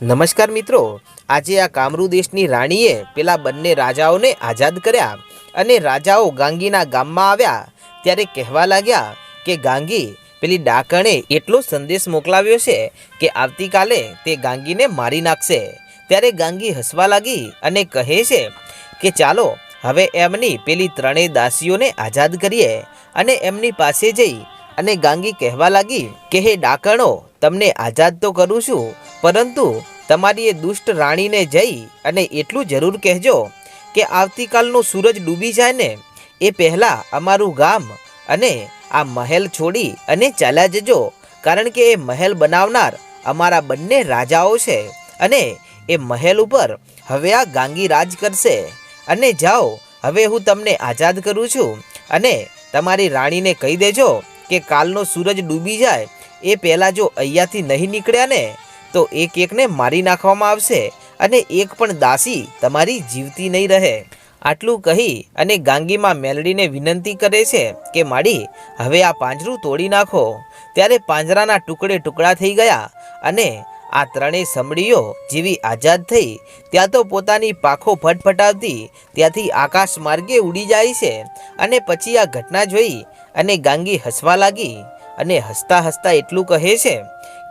નમસ્કાર મિત્રો. આજે આ કામરૂ દેશની રાણીએ પેલા બંને રાજાઓને આઝાદ કર્યા અને રાજાઓ ગાંગીના ગામમાં આવ્યા. ત્યારે કહેવા લાગ્યા કે, ગાંગી, પેલી ડાકણે એટલો સંદેશ મોકલાવ્યો છે કે આવતીકાલે તે ગાંગીને મારી નાખશે. ત્યારે ગાંગી હસવા લાગી અને કહે છે કે, ચાલો, હવે એમની પેલી ત્રણેય દાસીઓને આઝાદ કરીએ. અને એમની પાસે જઈ અને ગાંગી કહેવા લાગી કે, હે ડાકણો, તમને આઝાદ તો કરું છું, પરંતુ તમારી એ દુષ્ટ રાણીને જઈ અને એટલું જરૂર કહેજો કે આવતીકાલનો સૂરજ ડૂબી જાય ને, એ પહેલાં અમારું ગામ અને આ મહેલ છોડી અને ચાલ્યા જજો, કારણ કે એ મહેલ બનાવનાર અમારા બંને રાજાઓ છે અને એ મહેલ ઉપર હવે આ ગાંગી રાજ કરશે. અને જાઓ, હવે હું તમને આઝાદ કરું છું અને તમારી રાણીને કહી દેજો કે કાલનો સૂરજ ડૂબી જાય, એ પહેલાં જો અહીંયાથી નહીં નીકળ્યા ને તો એક એકને મારી નાખવામાં આવશે અને એક પણ દાસી તમારી જીવતી નહીં રહે. આટલું કહી અને ગાંગીમાં મેલડીને વિનંતી કરે છે કે માડી, હવે આ પાંજરું તોડી નાખો. ત્યારે પાંજરાના ટુકડે ટુકડા થઈ ગયા અને આ ત્રણેય સમડીઓ જેવી આઝાદ થઈ, ત્યાં તો પોતાની પાખો ફટફટાવતી, ત્યાંથી આકાશ માર્ગે ઉડી જાય છે અને પછી આ ઘટના જોઈ અને ગાંગી હસવા લાગી અને હસતા હસતા એટલું કહે છે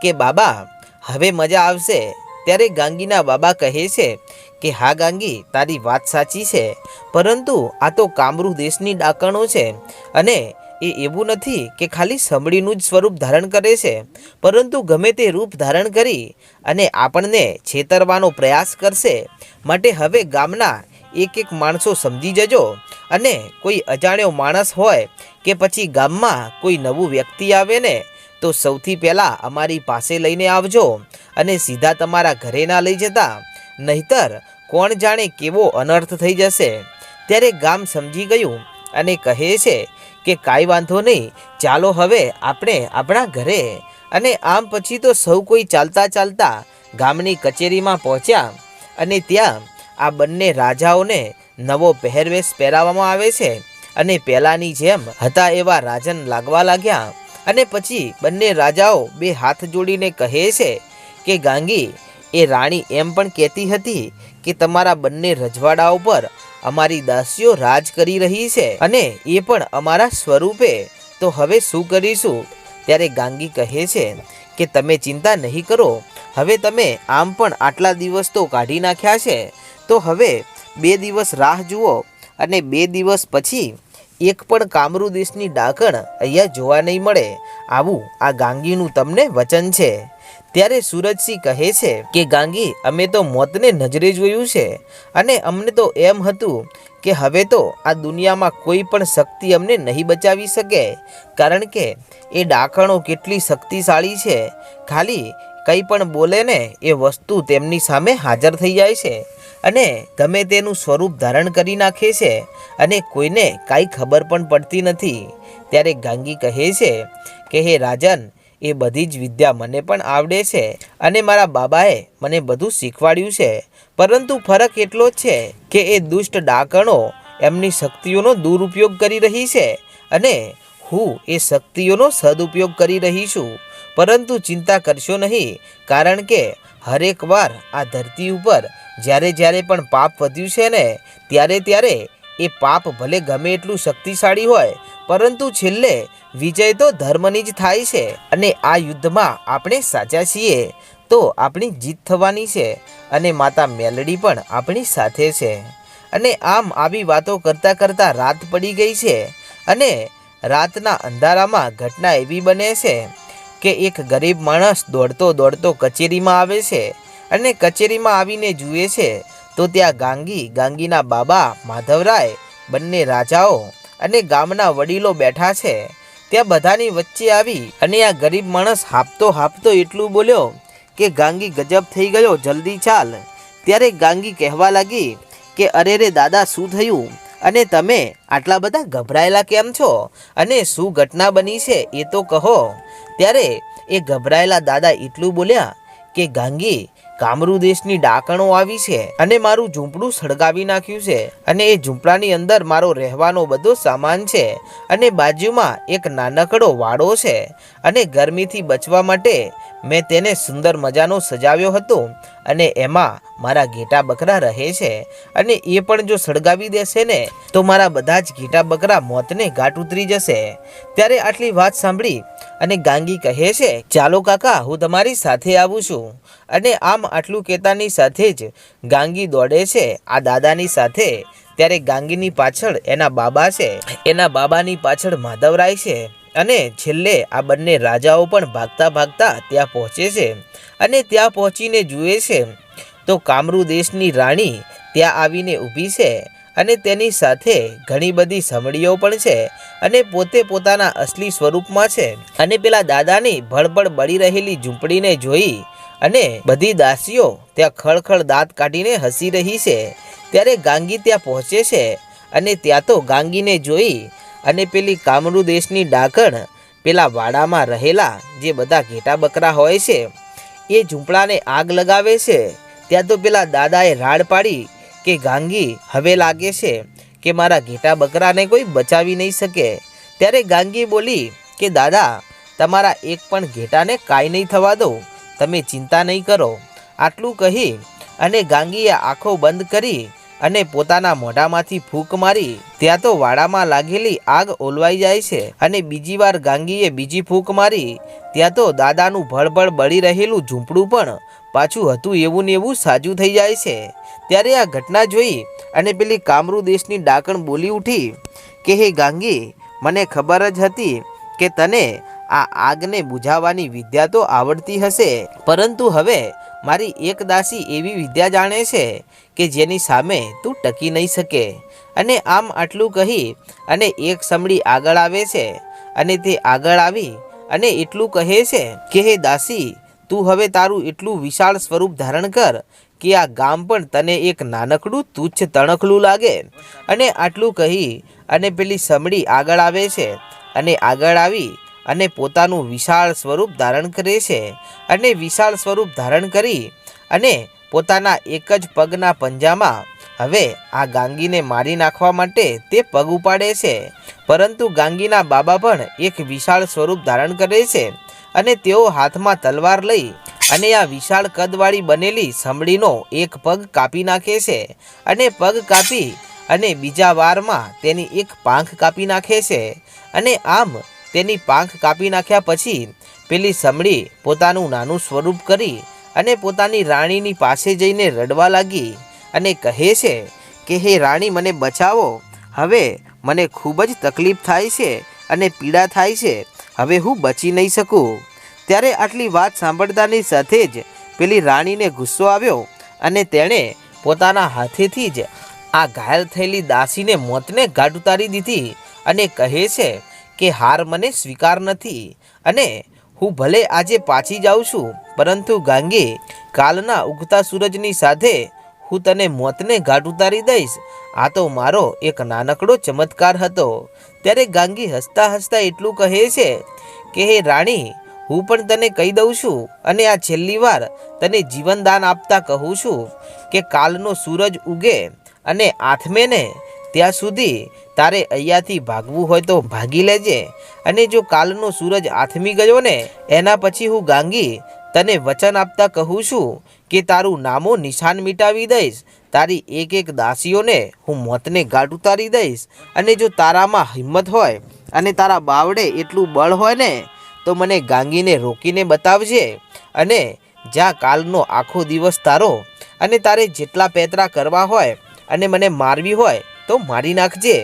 કે, બાબા હવે મજા આવશે. ત્યારે ગાંગીના બાબા કહે છે કે, હા ગાંગી, તારી વાત સાચી છે. પરંતુ આ તો કામરૂ દેશની ડાકણો છે અને એ એવું નથી કે ખાલી સમડીનું જ સ્વરૂપ ધારણ કરે છે. પરંતુ ગમે તે રૂપ ધારણ કરી અને આપણને છેતરવાનો પ્રયાસ કરશે. માટે હવે ગામના એક એક માણસો સમજી જજો. અને કોઈ અજાણ્યો માણસ હોય કે પછી ગામમાં કોઈ નવું વ્યક્તિ આવે ને તો સૌથી પહેલાં અમારી પાસે લઈને આવજો અને સીધા તમારા ઘરે ના લઈ જતા. નહીતર કોણ જાણે કેવો અનર્થ થઈ જશે. ત્યારે ગામ સમજી ગયું અને કહે છે કે કાંઈ વાંધો નહીં, ચાલો હવે આપણે આપણા ઘરે. અને આમ પછી તો સૌ કોઈ ચાલતા ચાલતા ગામની કચેરીમાં પહોંચ્યા અને ત્યાં આ બંને રાજાઓને નવો પહેરવેશ પહેરાવવામાં આવે છે અને પહેલાંની જેમ હતા એવા રાજન લાગવા લાગ્યા. અને પછી બંને રાજાઓ બે હાથ જોડીને કહે છે કે, ગાંગી, એ રાણી એમ પણ કહેતી હતી કે તમારા બંને રજવાડા ઉપર અમારી દાસીઓ રાજ કરી રહી છે અને એ પણ અમારા સ્વરૂપે. તો હવે શું કરીશું? ત્યારે ગાંગી કહે છે કે, તમે ચિંતા નહીં કરો. હવે તમે આમ પણ આટલા દિવસ તો કાઢી નાખ્યા છે. તો હવે બે દિવસ રાહ જુઓ અને બે દિવસ પછી એક પણ કામરૂ દેશની ડાકણ અહીંયા જોવા નહીં મળે. આવું આ ગાંગીનું તમને વચન છે. ત્યારે સુરજસિંહ કહે છે કે, ગાંગી, અમે તો મોતને નજરે જોયું છે. અને અમને તો એમ હતું કે હવે તો આ દુનિયામાં કોઈ પણ શક્તિ અમને નહીં બચાવી શકે. કારણ કે એ ડાકણો કેટલી શક્તિશાળી છે. ખાલી કંઈ પણ બોલે ને એ વસ્તુ તેમની સામે હાજર થઈ જાય છે. અને ગમે તેનું સ્વરૂપ ધારણ કરી નાખે છે અને કોઈને કાંઈ ખબર પણ પડતી નથી. ત્યારે ગાંગી કહે છે કે, હે રાજન, એ બધી જ વિદ્યા મને પણ આવડે છે અને મારા બાબાએ મને બધું શીખવાડ્યું છે. પરંતુ ફરક એટલો જ છે કે એ દુષ્ટ ડાકણો એમની શક્તિઓનો દુરુપયોગ કરી રહી છે અને હું એ શક્તિઓનો સદુપયોગ કરી રહી છું. પરંતુ ચિંતા કરશો નહીં, કારણ કે હરેક વાર આ ધરતી ઉપર જ્યારે જ્યારે પણ પાપ વધ્યું છે ને, ત્યારે ત્યારે એ પાપ ભલે ગમે એટલું શક્તિશાળી હોય, પરંતુ છેલ્લે વિજય તો ધર્મની જ થાય છે અને આ યુદ્ધમાં આપણે સાચા છીએ, તો આપણી જીત થવાની છે અને માતા મેલડી પણ આપણી સાથે છે. અને આમ આવી વાતો કરતાં કરતાં રાત પડી ગઈ છે અને રાતના અંધારામાં ઘટના એવી બને છે કે એક ગરીબ માણસ દોડતો દોડતો કચેરીમાં આવે છે અને કચેરીમાં આવીને જુએ છે, તો ત્યાં ગાંગી, ગાંગીના બાબા, માધવરાય, બંને રાજાઓ અને ગામના વડીલો બેઠા છે. ત્યાં બધાની વચ્ચે આવી અને આ ગરીબ માણસ હાપતો હાપતો એટલું બોલ્યો કે ગાંગી ગજબ થઈ ગયો, જલ્દી ચાલ. ત્યારે ગાંગી કહેવા લાગી કે, અરે રે દાદા, શું થયું? અને તમે આટલા બધા ગભરાયેલા કેમ છો? અને શું ઘટના બની છે? એ તો કહો. ત્યારે એ ગભરાયેલા દાદા એટલું બોલ્યા કે, ગાંગી કામરૂ દેશની ડાકણો આવી છે અને મારું ઝૂંપડું સળગાવી નાખ્યું છે અને એ ઝૂંપડાની અંદર મારો રહેવાનો બધો સામાન છે અને બાજુમાં એક નાનકડો વાડો છે અને ગરમીથી બચવા માટે મેં તેને સુંદર મજાનો સજાવ્યો હતો અને એમાં મારા ઘેટા બકરા રહે છે અને એ પણ જો સળગાવી દેશે ને, તો મારા બધા જ ઘેટા બકરા મોતને ઘાટ ઉતરી જશે. ત્યારે આટલી વાત સાંભળી અને ગાંગી કહે છે, ચાલો કાકા, હું તમારી સાથે આવું છું. અને આમ આટલું કહેતાની સાથે જ ગાંગી દોડે છે આ દાદાની સાથે. ત્યારે ગાંગીની પાછળ એના બાબા છે. એના બાબાની પાછળ માધવરાય છે. અને છેલ્લે આ બંને રાજાઓ પણ ભાગતા ભાગતા ત્યાં પહોંચે છે અને ત્યાં પહોંચીને જુએ છે. તો કામરૂ દેશની રાણી ત્યાં આવીને ઊભી છે અને તેની સાથે ઘણી બધી સમડીઓ પણ છે અને પોતે પોતાના અસલી સ્વરૂપમાં છે. અને પેલા દાદાની ભળભળ બળી રહેલી ઝૂંપડીને જોઈ અને બધી દાસીઓ ત્યાં ખળખળ દાંત કાઢીને હસી રહી છે. ત્યારે ગાંગી ત્યાં પહોંચે છે અને ત્યાં તો ગાંગીને જોઈ અને પેલી કામરૂ દેશની ડાકણ, પેલા વાડામાં રહેલા જે બધા ઘેટા બકરા હોય છે, એ ઝૂંપડાને આગ લગાવે છે. ત્યાં તો પેલા દાદાએ રાડ પાડી કે, ગાંગી, હવે લાગે છે કે મારા ઘેટા બકરાને કોઈ બચાવી નહીં શકે. ત્યારે ગાંગી બોલી કે, દાદા, તમારા એક પણ ઘેટાને કાંઈ નહીં થવા દો. તમે ચિંતા નહીં કરો. આટલું કહી અને ગાંગીએ આંખો બંધ કરી અને પોતાના મોઢામાંથી ફૂંક મારી ત્યાં તો વાડામાં લાગેલી આગ ઓલવાઈ જાય છે અને બીજી વાર ગાંગીએ બીજી ફૂંક મારી ત્યાં તો દાદાનું ભળભળ બળી રહેલું ઝૂંપડું પણ પાછું હતું એવું ને એવું સાજું થઈ જાય છે. ત્યારે આ ઘટના જોઈ અને પેલી કામરૂ દેશની ડાકણ બોલી ઉઠી કે, હે ગાંગી, મને ખબર જ હતી કે તને આ આગને બુઝાવવાની વિદ્યા તો આવડતી હશે. પરંતુ હવે મારી એક દાસી એવી વિદ્યા જાણે છે કે જેની સામે તું ટકી નહીં શકે. અને આમ આટલું કહી અને એક સમડી આગળ આવે છે અને તે આગળ આવી અને એટલું કહે છે કે, હે દાસી, તું હવે તારું એટલું વિશાળ સ્વરૂપ ધારણ કર કે આ ગામ પણ તને એક નાનકડું તુચ્છ તણખલું લાગે. અને આટલું કહી અને પેલી સમડી આગળ આવે છે અને આગળ આવી અને પોતાનું વિશાળ સ્વરૂપ ધારણ કરે છે અને વિશાળ સ્વરૂપ ધારણ કરી અને પોતાના એક જ પગના પંજામાં હવે આ ગાંગીને મારી નાખવા માટે તે પગ ઉપાડે છે. પરંતુ ગાંગીના બાબા પણ એક વિશાળ સ્વરૂપ ધારણ કરે છે અને તેઓ હાથમાં તલવાર લઈ અને આ વિશાળ કદવાળી બનેલી સમડીનો એક પગ કાપી નાખે છે અને પગ કાપી અને બીજા વારમાં તેની એક પાંખ કાપી નાખે છે અને આમ તેની પાંખ કાપી નાખ્યા પછી પેલી સમડી પોતાનું નાનું સ્વરૂપ કરી અને પોતાની રાણીની પાસે જઈને રડવા લાગી અને કહે છે કે, હે રાણી, મને બચાવો. હવે મને ખૂબ જ તકલીફ થાય છે અને પીડા થાય છે. હવે હું બચી નહીં શકું. ત્યારે આટલી વાત સાંભળતાની સાથે જ પેલી રાણીને ગુસ્સો આવ્યો અને તેણે પોતાના હાથેથી જ આ ઘાયલ થયેલી દાસીને મોતને ગાઢ ઉતારી દીધી અને કહે છે કે હાર મને સ્વીકાર નથી. અને હું ભલે આજે પાછી જાઉં છું, પરંતુ ગાંગે કાલના ઉગતા સૂરજની સાથે હું તને મોતને ઘાટ ઉતારી દઈશ. આ તો મારો એક નાનકડો ચમત્કાર હતો. ત્યારે ગાંગી હસતા હસતા એટલું કહે છે કે, હે રાણી, હું પણ તને કહી દઉં છું અને આ છેલ્લી વાર તને જીવનદાન આપતા કહું છું કે કાલનો સૂરજ ઉગે અને આથમે ને ત્યાં સુધી તારે અહીંયાથી ભાગવું હોય તો ભાગી લેજે. અને જો કાલનો સૂરજ આથમી ગયો ને, એના પછી હું ગાંગી તને વચન આપતા કહું છું કે તારું નામો નિશાન મિટાવી દઈશ. તારી એક એક દાસીઓને હું મોતને ગાઢ ઉતારી દઈશ. અને જો તારામાં હિંમત હોય અને તારા બાવડે એટલું બળ હોય ને, તો મને ગાંગીને રોકીને બતાવજે. અને જ્યાં કાલનો આખો દિવસ તારો. અને તારે જેટલા પેતરા કરવા હોય અને મને મારવી હોય તો મારી નાખજે.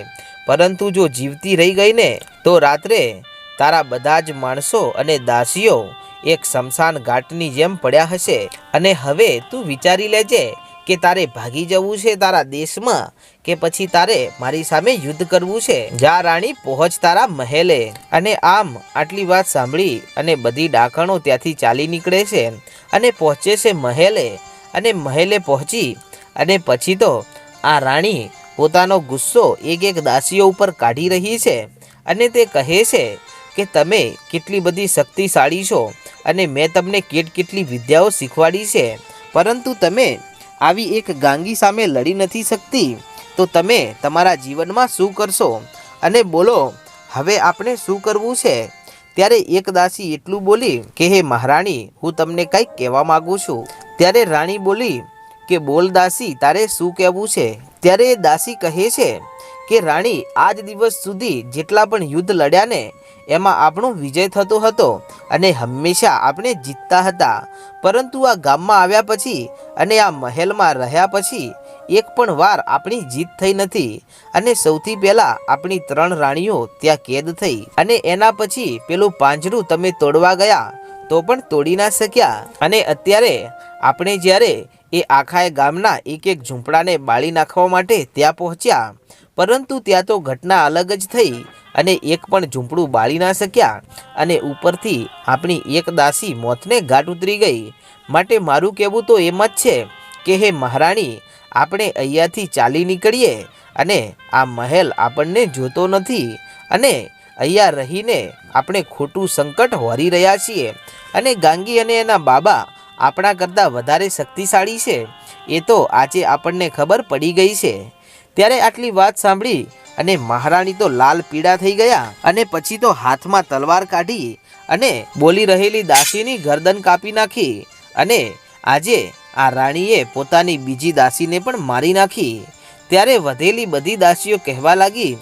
પરંતુ જો જીવતી રહી ગઈ ને, તો રાત્રે તારા બધા જ માણસો અને દાસીઓ એક શમશાન ઘાટની જેમ પડ્યા હશે. અને હવે તું વિચારી લેજે કે તારે ભાગી જવું છે તારા દેશમાં, કે પછી તારે મારી સામે યુદ્ધ કરવું છે. જા રાણી, પહોંચ તારા મહેલે. અને આમ આટલી વાત સાંભળી અને બધી ડાકણો ત્યાંથી ચાલી નીકળે છે. અને પહોંચે છે મહેલે. અને મહેલે પહોંચી અને પછી તો આ રાણી પોતાનો ગુસ્સો એક એક દાસીઓ ઉપર કાઢી રહી છે અને તે કહે છે કે તમે કેટલી બધી શક્તિશાળી છો અને મેં તમને કેટ કેટલી વિદ્યાઓ શીખવાડી છે. પરંતુ તમે આવી એક ગાંગી સામે લડી નથી શકતી. તો તમે તમારા જીવનમાં શું કરશો? અને બોલો, હવે આપણે શું કરવું છે? ત્યારે એક દાસી એટલું બોલી કે, હે મહારાણી, હું તમને કંઈક કહેવા માગું છું. ત્યારે રાણી બોલી કે, બોલ દાસી, તારે શું કહેવું છે? ત્યારે દાસી કહે છે કે, રાણી, આજ દિવસ સુધી જેટલા પણ યુદ્ધ લડ્યા ને, એમાં આપણો વિજય થતો હતો અને હંમેશા આપણે જીતતા હતા. પરંતુ આ ગામમાં આવ્યા પછી અને આ મહેલમાં રહ્યા પછી એક પણ વાર આપણી જીત થઈ નથી અને સૌથી પહેલાં આપણી ત્રણ રાણીઓ ત્યાં કેદ થઈ અને એના પછી પેલું પાંજરું તમે તોડવા ગયા તો પણ તોડી ના શક્યા. અને અત્યારે આપણે જ્યારે એ આખાએ ગામના એક એક ઝૂંપડાને બાળી નાખવા માટે ત્યાં પહોંચ્યા. પરંતુ ત્યાં તો ઘટના અલગ જ થઈ અને એક પણ ઝૂંપડું બાળી ના શક્યા અને ઉપરથી આપણી એક દાસી મોતને ઘાટ ઉતરી ગઈ. માટે મારું કહેવું તો એમ જ છે કે હે મહારાણી, આપણે અહીંયાથી ચાલી નીકળીએ અને આ મહેલ આપણને જોતો નથી અને અહીંયા રહીને આપણે ખોટું સંકટ હોરી રહ્યા છીએ અને ગાંગી અને એના બાબા આપણા કરતાં વધારે શક્તિશાળી છે. એ તો આજે આપણને ખબર પડી ગઈ છે. ત્યારે આટલી વાત સાંભળી અને મહારાણી તો લાલ પીળા થઈ ગયા અને પછી તો હાથમાં તલવાર કાઢી અને બોલી રહેલી દાસીની ગરદન કાપી નાખી અને આજે આ રાણીએ પોતાની બીજી દાસીને પણ મારી નાખી. ત્યારે વધેલી બધી દાસીઓ કહેવા લાગી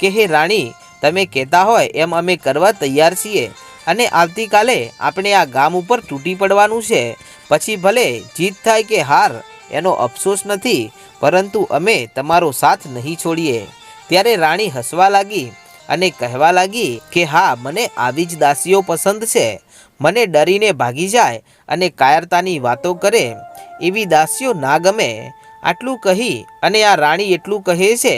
કે, હે રાણી, તમે કહેતા હોય એમ અમે કરવા તૈયાર છીએ. અને આવતીકાલે આપણે આ ગામ ઉપર તૂટી પડવાનું છે. પછી ભલે જીત થાય કે હાર, એનો અફસોસ નથી, પરંતુ અમે તમારો સાથ નહીં છોડીએ. ત્યારે રાણી હસવા લાગી અને કહેવા લાગી કે હા, મને આવી જ દાસીઓ પસંદ છે. મને ડરીને ભાગી જાય અને કાયરતાની વાતો કરે. એવી દાસીઓ ના ગમે. આટલું કહી અને આ રાણી એટલું કહે છે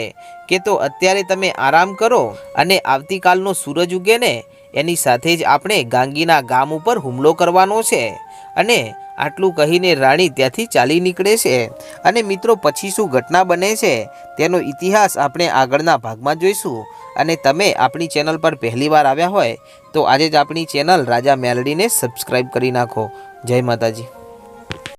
કે તો અત્યારે તમે આરામ કરો અને આવતીકાલનો સૂરજ ઉગે ને એની સાથે જ આપણે ગાંગીના ગામ ઉપર હુમલો કરવાનો છે અને આટલું કહીને રાણી ત્યાંથી ચાલી નીકળે છે. અને મિત્રો, પછી શું ઘટના બને છે તેનો ઇતિહાસ આપણે આગળના ભાગમાં જોઈશું. અને તમે આપણી ચેનલ પર પહેલીવાર આવ્યા હોય તો આજે જ આપણી ચેનલ રાજા મેલડીને સબસ્ક્રાઈબ કરી નાખો. જય માતાજી.